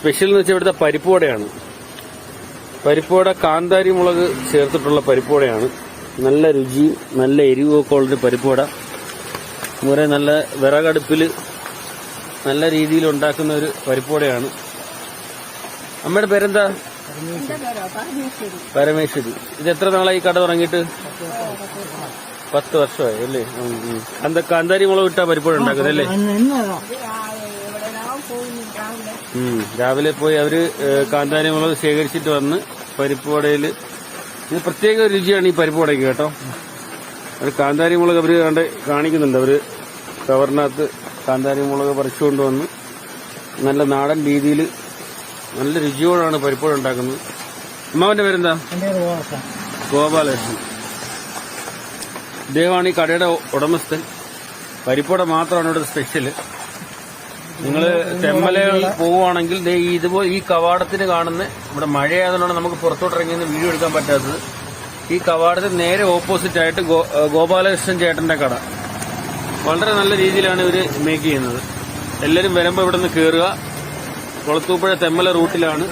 Special എന്ന് വെച്ചാൽ ഇവിടുത്തെ പരിപ്പുവടയാണ്. പരിപ്പുവട കാന്താരി മുളക് ചേർത്തിട്ടുള്ള പരിപ്പുവടയാണ്. നല്ല രുചിയും നല്ല എരിവും ഒക്കെ ഉള്ളൊരു പരിപ്പുവട. മുറേ നല്ല വിറകടുപ്പിൽ നല്ല രീതിയിൽ ഉണ്ടാക്കുന്ന ഒരു പരിപ്പുവടയാണ്. അമ്മയുടെ പേരെന്താ? പരമേശ്വരി. ഇത് എത്ര നാളായി കട തുടങ്ങിയിട്ട്? പത്ത് വർഷമായി അല്ലേ? കാന്താരി മുളക് ഇട്ടാ പരിപ്പുവട ഉണ്ടാക്കുന്നത് അല്ലേ ഇത് രാ- ഇവിടെ രാവ് പോയി രാവിലെ. പോയി അവർ കാന്താരി മുളക് ശേഖരിച്ചിട്ട് വന്ന് പരിപ്പുവടയിൽ ഇത് പ്രത്യേക രുചിയാണ് ഈ പരിപ്പുവടയ്ക്ക് കേട്ടോ. ഒരു കാന്താരി മുളക് അവർ കണ്ട് കാണിക്കുന്നുണ്ട്. അവർ കവറിനകത്ത് കാന്താരി മുളക് പറിച്ചുകൊണ്ട് വന്ന് നല്ല നാടൻ രീതിയിൽ നല്ല രുചിയോടാണ് പരിപ്പുവട ഉണ്ടാക്കുന്നത്. അമ്മാവന്റെ പേരെന്താ? ഗോപാലകൃഷ്ണൻ. ഇദ്ദേഹമാണ് ഈ കടയുടെ ഉടമസ്ഥൻ. പരിപ്പുവട മാത്രമാണ് ഇവിടെ സ്പെഷ്യൽ. നിങ്ങൾ തെമ്മലയിൽ പോവുകയാണെങ്കിൽ ഇതുപോലെ ഈ കവാടത്തിന് കാണുന്ന ഇവിടെ മഴയായതുകൊണ്ടാണ് നമുക്ക് പുറത്തോട്ട് ഇറങ്ങി നിന്ന് വീഡിയോ എടുക്കാൻ പറ്റാത്തത്. ഈ കവാടത്തിന് നേരെ ഓപ്പോസിറ്റ് ആയിട്ട് ഗോപാലകൃഷ്ണൻ ചേട്ടന്റെ കട. വളരെ നല്ല രീതിയിലാണ് ഇവർ മേക്ക് ചെയ്യുന്നത്. എല്ലാവരും വരുമ്പോൾ ഇവിടെ നിന്ന് കയറുക കൊളത്തൂപ്പുഴ തെമ്മല റൂട്ടിലാണ്.